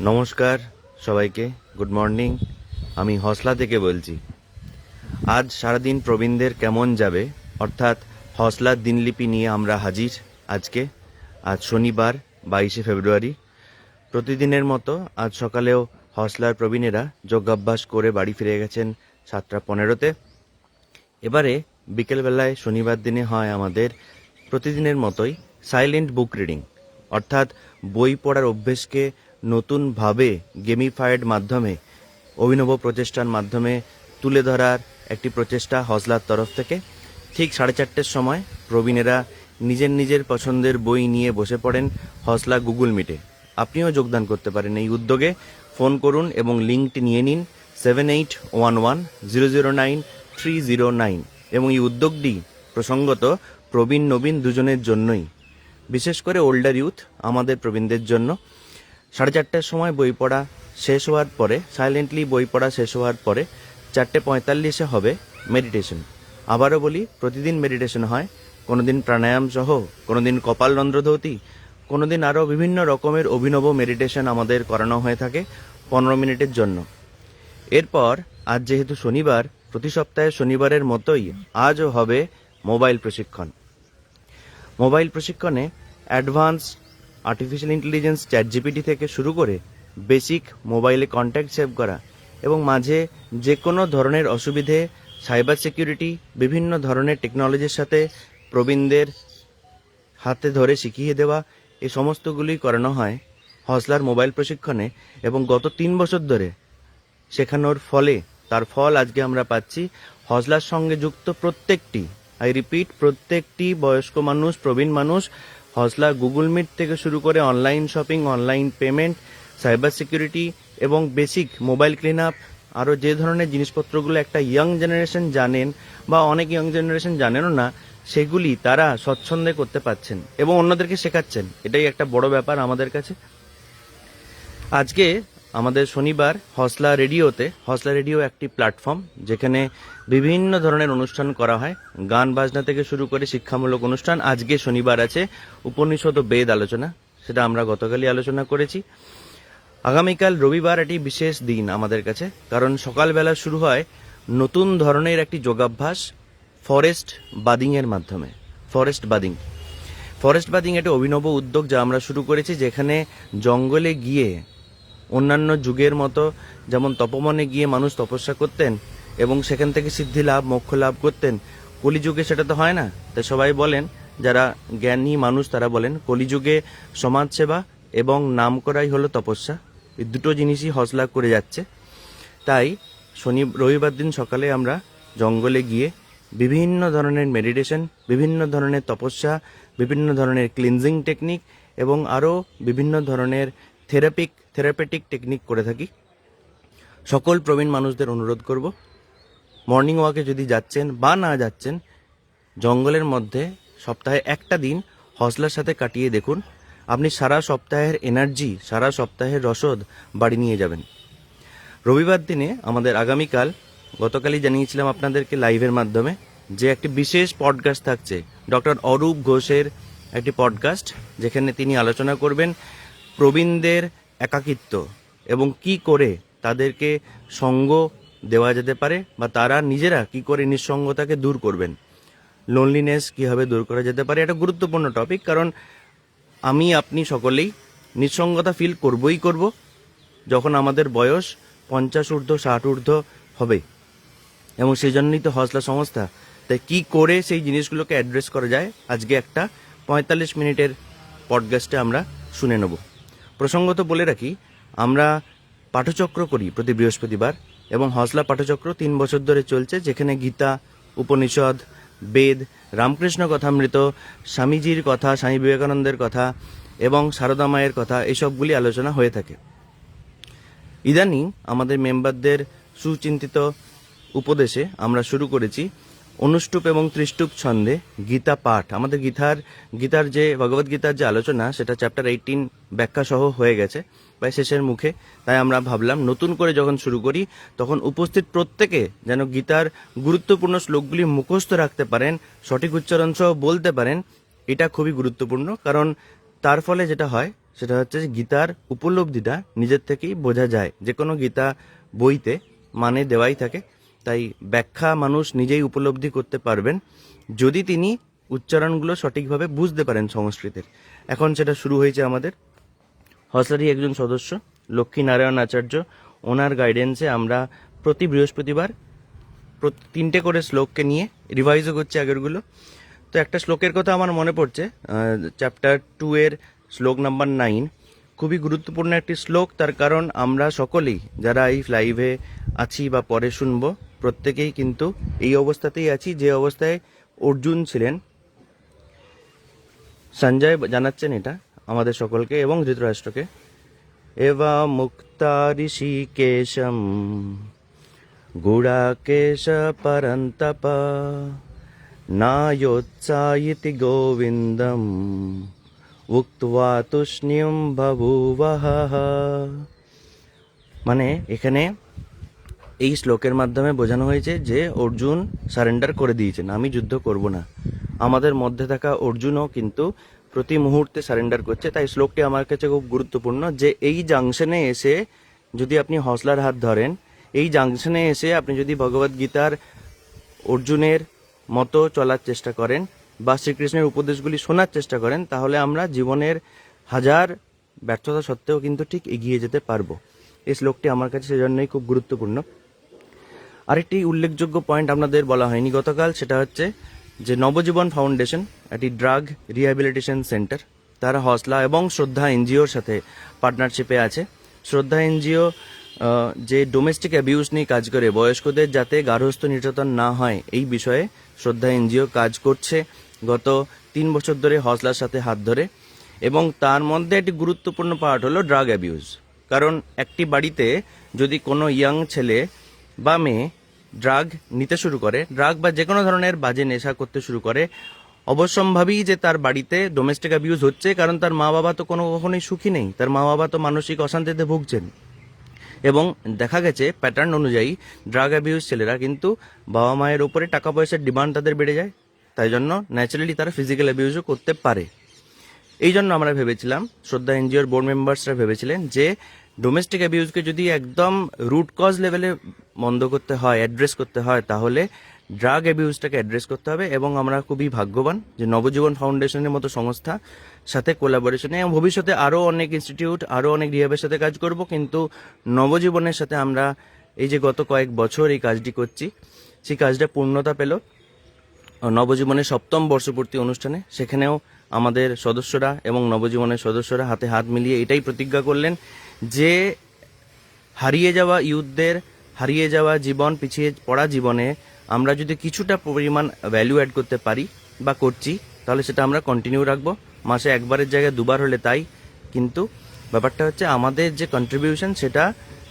নমস্কার সবাইকে, good morning. আমি হসলা থেকে বলছি। আজ সারাদিন প্রবীণদের কেমন যাবে? অর্থাৎ হসলার দিনলিপি নিয়ে আমরা হাজির আজকে। আজ শনিবার, বাইশে ফেব্রুয়ারি। প্রতিদিনের মতো আজ সকালেও হসলার প্রবীণেরা যোগাভ্যাস করে বাড়ি ফিরে গেছেন সাতটা পনেরোতে। এবারে বিকেলবেলায় শনিবার দিনে হয় আমাদের প্রতিদিনের মতোই সাইলেন্ট বুক রিডিং অর্থাৎ বই পড়ার অভ্যেসকে নতুনভাবে গেমিফায়েড মাধ্যমে, অভিনব প্রচেষ্টার মাধ্যমে তুলে ধরার একটি প্রচেষ্টা হজলার তরফ থেকে। ঠিক সাড়ে চারটের সময় প্রবীণেরা নিজের নিজের পছন্দের বই নিয়ে বসে পড়েন হজলা গুগল মিটে। আপনিও যোগদান করতে পারেন এই উদ্যোগে। ফোন করুন এবং লিঙ্কটি নিয়ে নিন seven eight one one zero zero nine three zero nine এবং এই উদ্যোগটি প্রসঙ্গত প্রবীণ নবীন দুজনের জন্যই। বিশেষ করে ওল্ডার ইউথ আমাদের প্রবীণদের জন্য। সাড়ে চারটের সময় বই পড়া শেষ হওয়ার পরে সাইলেন্টলি বই পড়া শেষ হওয়ার পরে চারটে পঁয়তাল্লিশে হবে মেডিটেশন আবারও বলি, প্রতিদিন মেডিটেশন হয়। কোনোদিন প্রাণায়াম সহ, কোনোদিন কপাল রন্ধ্রধৌতি, কোনোদিন আরও বিভিন্ন রকমের অভিনব মেডিটেশন আমাদের করানো হয়ে থাকে পনেরো মিনিটের জন্য। এরপর, আজ যেহেতু শনিবার, প্রতি সপ্তাহে শনিবারের মতোই আজও হবে মোবাইল প্রশিক্ষণ। মোবাইল প্রশিক্ষণে advance artificial intelligence chat GPT থেকে শুরু করে বেসিক মোবাইলে কন্ট্যাক্ট সেভ করা এবং মাঝে যে কোনো ধরনের অসুবিধে সাইবার সিকিউরিটি বিভিন্ন ধরনের টেকনোলজির সাথে প্রবীণদের হাতে ধরে শিখিয়ে দেওয়া এই সমস্তগুলি করানো হয় হসলার মোবাইল প্রশিক্ষণে এবং গত তিন বছর ধরে শেখানোর ফলে তার ফল আজকে আমরা পাচ্ছি। হজলার সঙ্গে যুক্ত প্রত্যেকটি আই রিপিট প্রত্যেকটি বয়স্ক মানুষ, প্রবীণ মানুষ হজলা গুগল মিট থেকে শুরু করে online shopping, online payment, cyber security এবং বেসিক মোবাইল ক্লিন আপ আরও যে ধরনের জিনিসপত্রগুলো একটা ইয়াং জেনারেশন জানেন বা অনেক ইয়াং জেনারেশন জানেনও না, সেগুলি তারা স্বচ্ছন্দে করতে পারছেন এবং অন্যদেরকে শেখাচ্ছেন। এটাই একটা বড় ব্যাপার আমাদের কাছে। আজকে আমাদের শনিবার হসলা রেডিওতে, হসলা রেডিও একটি প্ল্যাটফর্ম যেখানে বিভিন্ন ধরনের অনুষ্ঠান করা হয়। গান বাজনা থেকে শুরু করে শিক্ষামূলক অনুষ্ঠান আজকে শনিবার আছে। উপনিষদ ও বেদ আলোচনা, সেটা আমরা গতকালই আলোচনা করেছি। আগামীকাল রবিবার এটি বিশেষ দিন আমাদের কাছে, কারণ সকালবেলা শুরু হয় নতুন ধরনের একটি যোগাভ্যাস, ফরেস্ট বাদিংয়ের মাধ্যমে, ফরেস্ট বাদিং। ফরেস্ট বাদিং একটা অভিনব উদ্যোগ যা আমরা শুরু করেছি, যেখানে জঙ্গলে গিয়ে অন্যান্য যুগের মতো, যেমন তপমনে গিয়ে মানুষ তপস্যা করতেন এবং সেখান থেকে সিদ্ধি লাভ, মোক্ষ লাভ করতেন। কলিযুগে সেটা তো হয় না। তাই সবাই বলেন, যারা জ্ঞানী মানুষ তারা বলেন, কলিযুগে সমাজসেবা এবং নাম করাই হলো তপস্যা। এই দুটো জিনিসই হসলা করে যাচ্ছে। তাই শনি, রবিবার দিন সকালে আমরা জঙ্গলে গিয়ে বিভিন্ন ধরনের মেডিটেশন, বিভিন্ন ধরনের তপস্যা, বিভিন্ন ধরনের ক্লিনজিং টেকনিক এবং আরও বিভিন্ন ধরনের থেরাপিক থেরাপেটিক টেকনিক করে থাকি। সকল প্রবীণ মানুষদের অনুরোধ করব মর্নিং ওয়াকে যদি যাচ্ছেন বা না যাচ্ছেন, জঙ্গলের মধ্যে সপ্তাহে একটা দিন হসলার সাথে কাটিয়ে দেখুন, আপনি সারা সপ্তাহের এনার্জি সারা সপ্তাহের রসদ বাড়ি নিয়ে যাবেন। রবিবার দিনে আমাদের আগামীকাল, গতকালই জানিয়েছিলাম আপনাদেরকে লাইভের মাধ্যমে, যে একটি বিশেষ পডকাস্ট থাকছে ডক্টর অরূপ ঘোষের একটি পডকাস্ট যেখানে তিনি আলোচনা করবেন প্রবীণদের একাকিত্ব এবং কি করে তাদেরকে সঙ্গ দেওয়া যেতে পারে বা তারা নিজেরা কি করে নিঃসঙ্গতাকে দূর করবেন। লোনলিনেস কীভাবে দূর করা যেতে পারে এটা গুরুত্বপূর্ণ টপিক কারণ আমি, আপনি সকলেই নিঃসঙ্গতা ফিল করবই করব যখন আমাদের বয়স পঞ্চাশ ঊর্ধ্ব, ষাট ঊর্ধ্ব হবে। এবং সেই জন্যই তো হসলা সংস্থা। তাই কি করে সেই জিনিসগুলোকে অ্যাড্রেস করা যায়? আজকে একটা পঁয়তাল্লিশ মিনিটের পডকাস্টে আমরা শুনে নেব। প্রসঙ্গত বলে রাখি, আমরা পাঠচক্র করি প্রতি বৃহস্পতিবার এবং হসলা পাঠচক্র তিন বছর ধরে চলছে, যেখানে গীতা, উপনিষদ, বেদ, রামকৃষ্ণ কথামৃত, স্বামীজির কথা, স্বামী বিবেকানন্দের কথা এবং সারদা মায়ের কথা এসবগুলি আলোচনা হয়ে থাকে। ইদানিং আমাদের মেম্বারদের সুচিন্তিত উপদেশে আমরা শুরু করেছি অনুষ্টুপ এবং ত্রিষ্টুপ ছন্দে গীতা পাঠ। আমাদের গীতার গীতার যে, ভগবত গীতার যে আলোচনা, সেটা চ্যাপ্টার এইটিন ব্যাখ্যা সহ হয়ে গেছে, প্রায় শেষের মুখে। তাই আমরা ভাবলাম, নতুন করে যখন শুরু করি, তখন উপস্থিত প্রত্যেকে যেন গীতার গুরুত্বপূর্ণ শ্লোকগুলি মুখস্থ রাখতে পারেন, সঠিক উচ্চারণ সহ বলতে পারেন, এটা খুবই গুরুত্বপূর্ণ। কারণ তার ফলে যেটা হয়, সেটা হচ্ছে গীতার উপলব্ধিটা নিজের থেকেই বোঝা যায়। যে কোনো গীতা বইতে মানে দেওয়াই থাকে। তাই ব্যাখ্যা মানুষ নিজেই উপলব্ধি করতে পারবেন যদি তিনি উচ্চারণগুলো সঠিকভাবে বুঝতে পারেন সংস্কৃতের। এখন সেটা শুরু হয়েছে আমাদের। হসারি একজন সদস্য লক্ষ্মী নারায়ণ আচার্য, ওনার গাইডেন্সে আমরা প্রতি বৃহস্পতিবার তিনটে করে শ্লোককে নিয়ে রিভাইজও করছি আগেরগুলো। তো একটা শ্লোকের কথা আমার মনে পড়ছে চ্যাপ্টার টু এর শ্লোক নাম্বার নাইন খুবই গুরুত্বপূর্ণ একটি শ্লোক, তার কারণ আমরা সকলেই যারা এই লাইভে আছি বা পরে শুনব প্রত্যেকেই কিন্তু এই অবস্থাতেই আছি, যে অবস্থায় অর্জুন ছিলেন। সঞ্জয় জানাচ্ছেন এটা আমাদের সকলকে এবং ধৃতরাষ্ট্রকে। এবা মুক্তা ঋষিকেশম গুড়াকেশ পরন্তপ নায়োৎসায়িতি গোবিন্দম, উক্তবা তুষ্ণীয়ম বভুবহ মানে এখানে এই শ্লোকের মাধ্যমে বোঝানো হয়েছে যে অর্জুন সারেন্ডার করে দিয়েছেন, আমি যুদ্ধ করব না। আমাদের মধ্যে থাকা অর্জুনও কিন্তু প্রতি মুহূর্তে সারেন্ডার করছে, তাই শ্লোকটি আমার কাছে খুব গুরুত্বপূর্ণ যে এই জাংশনে এসে যদি আপনি হসলার হাত ধরেন, এই জাংশনে এসে আপনি যদি ভগবত গীতার অর্জুনের মতো চলার চেষ্টা করেন বা শ্রীকৃষ্ণের উপদেশগুলি শোনার চেষ্টা করেন, তাহলে আমরা জীবনের হাজার ব্যর্থতা সত্ত্বেও কিন্তু ঠিক এগিয়ে যেতে পারব। এই শ্লোকটি আমার কাছে সেজন্যই খুব গুরুত্বপূর্ণ। আরেকটি উল্লেখযোগ্য পয়েন্ট আপনাদের বলা হয়নি গতকাল, সেটা হচ্ছে যে নবজীবন ফাউন্ডেশন একটি ড্রাগ রিহ্যাবিলিটেশন সেন্টার তারা হসলা এবং শ্রদ্ধা এনজিওর সাথে পার্টনারশিপে আছে। শ্রদ্ধা এনজিও যে ডোমেস্টিক অ্যাবিউজ নিয়ে কাজ করে, বয়স্কদের যাতে গার্হস্থ্য নির্যাতন না হয়, এই বিষয়ে শ্রদ্ধা এনজিও কাজ করছে গত তিন বছর ধরে হসলার সাথে হাত ধরে এবং তার মধ্যে একটি গুরুত্বপূর্ণ পার্ট হলো ড্রাগ অ্যাবিউজ কারণ একটি বাড়িতে যদি কোনো ইয়াং ছেলে বা মেয়ে ড্রাগ নিতে শুরু করে ড্রাগ বা যে কোনো ধরনের বাজে নেশা করতে শুরু করে, অবশ্যম্ভাবী যে তার বাড়িতে ডোমেস্টিক অ্যাবিউজ হচ্ছে, কারণ তার মা বাবা তো কোনো কখনোই সুখী নেই, তার মা বাবা তো মানসিক অশান্তিতে ভুগছেন। এবং দেখা গেছে প্যাটার্ন অনুযায়ী ড্রাগ অ্যাবিউজ ছেলেরা কিন্তু বাবা মায়ের ওপরে টাকা পয়সার ডিমান্ড তাদের বেড়ে যায়, তাই জন্য ন্যাচারালি তারা ফিজিক্যাল অ্যাবিউজও করতে পারে। এই জন্য আমরা ভেবেছিলাম, শ্রদ্ধা এনজিওর বোর্ড মেম্বার্সরা ভেবেছিলেন যে ডোমেস্টিক অ্যাবিউজকে যদি একদম রুট কজ লেভেলে বন্ধ করতে হয় অ্যাড্রেস করতে হয়, তাহলে ড্রাগ অ্যাবিউজটাকে অ্যাড্রেস করতে হবে এবং আমরা খুবই ভাগ্যবান যে নবজীবন ফাউন্ডেশনের মতো সংস্থা, সাথে কোলাবোরেশনে এবং ভবিষ্যতে আরও অনেক ইনস্টিটিউট আরও অনেক রিহাবের সাথে কাজ করব। কিন্তু নবজীবনের সাথে আমরা এই যে গত কয়েক বছর এই কাজটি করছি, সেই কাজটা পূর্ণতা পেল। নবজীবনের সপ্তম বর্ষপূর্তি অনুষ্ঠানে, সেখানেও আমাদের সদস্যরা এবং নবজীবনের সদস্যরা হাতে হাত মিলিয়ে এটাই প্রতিজ্ঞা করলেন যে হারিয়ে যাওয়া ইউথদের, হারিয়ে যাওয়া জীবন, পিছিয়ে পড়া জীবনে আমরা যদি কিছুটা পরিমাণ ভ্যালু অ্যাড করতে পারি বা করছি, তাহলে সেটা আমরা কন্টিনিউ রাখব। মাসে একবারের জায়গায় দুবার হলে তাই। কিন্তু ব্যাপারটা হচ্ছে আমাদের যে কন্ট্রিবিউশন সেটা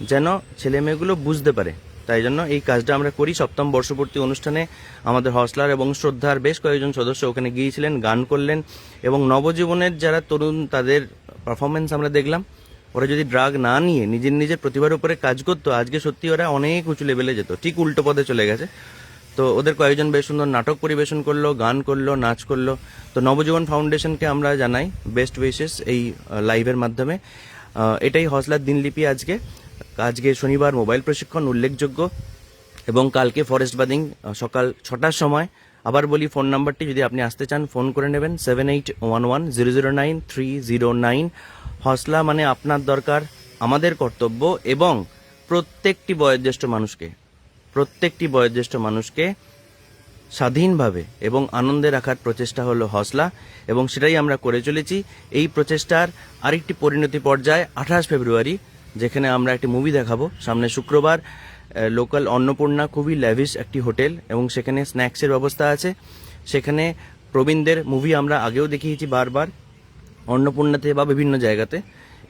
যেন ছেলে মেয়েগুলো বুঝতে পারে। তাই জন্য এই কাজটা আমরা করি। সপ্তম বর্ষপূর্তি অনুষ্ঠানে আমাদের হসলার এবং শ্রদ্ধার বেশ কয়েকজন সদস্য ওখানে গিয়েছিলেন, গান করলেন এবং নবজীবনের যারা তরুণ তাদের পারফরমেন্স আমরা দেখলাম। ওরা যদি ড্রাগ না নিয়ে নিজের নিজের প্রতিভার উপরে কাজ করতো, আজকে সত্যি ওরা অনেক উঁচু লেভেলে যেত, ঠিক উল্টো পদে চলে গেছে। তো ওদের কয়েকজন বেশ সুন্দর নাটক পরিবেশন করল, গান করল, নাচ করল। তো নবজীবন ফাউন্ডেশনকে আমরা জানাই বেস্ট উইশেস এই লাইভের মাধ্যমে। এটাই হসলার দিনলিপি আজকে। আজকে শনিবার মোবাইল প্রশিক্ষণ উল্লেখযোগ্য এবং কালকে ফরেস্ট বাদিং সকাল ছটার সময়। আবার বলি ফোন নাম্বারটি, যদি আপনি আসতে চান, ফোন করে নেবেন, seven eight one one zero zero nine three zero nine. Hausla মানে আপনার দরকার, আমাদের কর্তব্য এবং প্রত্যেকটি বয়োজ্যেষ্ঠ মানুষকে, প্রত্যেকটি বয়োজ্যেষ্ঠ মানুষকে স্বাধীনভাবে এবং আনন্দে রাখার প্রচেষ্টা হলো হসলা এবং সেটাই আমরা করে চলেছি। এই প্রচেষ্টার আরেকটি পরিণতি পর্যায়ে আঠাশ ফেব্রুয়ারি যেখানে আমরা একটি মুভি দেখাবো। সামনে শুক্রবার লোকাল অন্নপূর্ণা খুবই ল্যাভিশ একটি হোটেল এবং সেখানে স্ন্যাক্সের ব্যবস্থা আছে। সেখানে প্রবীণদের মুভি আমরা আগেও দেখিয়েছি বারবার, অন্নপূর্ণাতে বা বিভিন্ন জায়গাতে।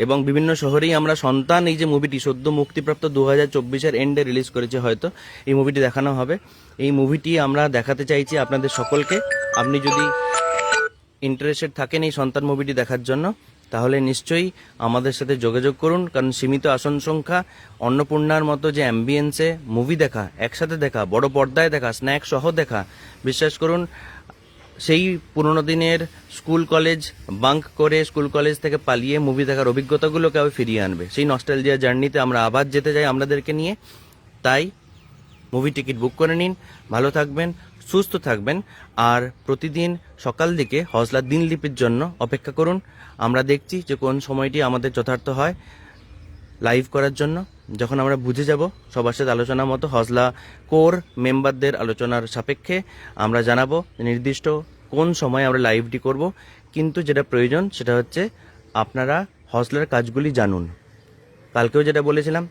এবং বিভিন্ন শহরেই আমরা সন্তান এই যে মুভিটি সদ্য মুক্তিপ্রাপ্ত দু হাজার চব্বিশের এন্ডে রিলিজ করেছে হয়তো, এই মুভিটি দেখানো হবে। এই মুভিটি আমরা দেখাতে চাইছি আপনাদের সকলকে। আপনি যদি ইন্টারেস্টেড থাকেন এই সন্তান মুভিটি দেখার জন্য তাহলে নিশ্চয়ই আমাদের সাথে যোগাযোগ করুন, কারণ সীমিত আসন সংখ্যা, অন্নপূর্ণার মতো যে অ্যাম্বিয়েন্সে মুভি দেখা, একসাথে দেখা, বড় পর্দায় দেখা স্ন্যাক সহ দেখা, বিশ্বাস করুন, সেই পুরোনো দিনের স্কুল কলেজ বাঙ্ক করে স্কুল কলেজ থেকে পালিয়ে মুভি দেখার অভিজ্ঞতাগুলোকে আবার ফিরিয়ে আনবে। সেই নস্টালজিয়া জার্নিতে আমরা আবার যেতে চাই আপনাদেরকে নিয়ে। তাই মুভি টিকিট বুক করে নিন। ভালো থাকবেন। সুস্থ থাকবেন। আর প্রতিদিন সকাল দিকে হজলা দিনলিপির জন্য অপেক্ষা করুন। আমরা দেখছি যে কোন সময়টি আমাদের যথার্থ হয় লাইভ করার জন্য। যখন আমরা বুঝে যাব সবার সাথে আলোচনা মতো হজলা কোর মেম্বারদের আলোচনার সাপেক্ষে আমরা জানাব নির্দিষ্ট কোন সময় আমরা লাইভটি করব। কিন্তু যেটা প্রয়োজন সেটা হচ্ছে আপনারা হজলার কাজগুলি জানুন। কালকেও যেটা বলেছিলাম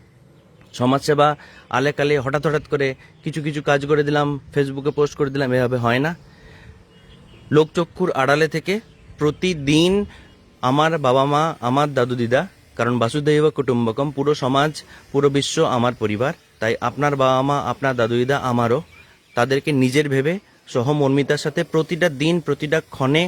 সমাজসেবা আলেকালে হঠাৎ হঠাৎ করে কিছু কিছু কাজ করে দিলাম ফেসবুকে পোস্ট করে দিলাম, এভাবে হয় না। লোকচক্ষুর আড়ালে থেকে প্রতিদিন আমার বাবা মা, আমার দাদু দিদা, কারণ বাসুদেব কুটুম্বকম, পুরো সমাজ, পুরো বিশ্ব আমার পরিবার, তাই আপনার বাবা মা, আপনার দাদু দিদা, আমারও তাদেরকে নিজের ভেবে সহমর্মিতার সাথে প্রতিটা দিন, প্রতিটা ক্ষণে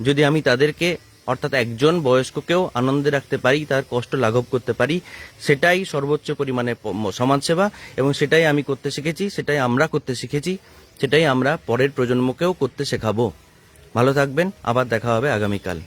যদি আমি তাদেরকে অর্থাৎ একজন বয়স্ককেও আনন্দে রাখতে পারি, তার কষ্ট লাঘব করতে পারি, সেটাই সর্বোচ্চ পরিমাণে সমাজসেবা এবং সেটাই আমি করতে শিখেছি, সেটাই আমরা করতে শিখেছি, সেটাই আমরা পরের প্রজন্মকেও করতে শেখাবো। ভালো থাকবেন, আবার দেখা হবে আগামীকাল।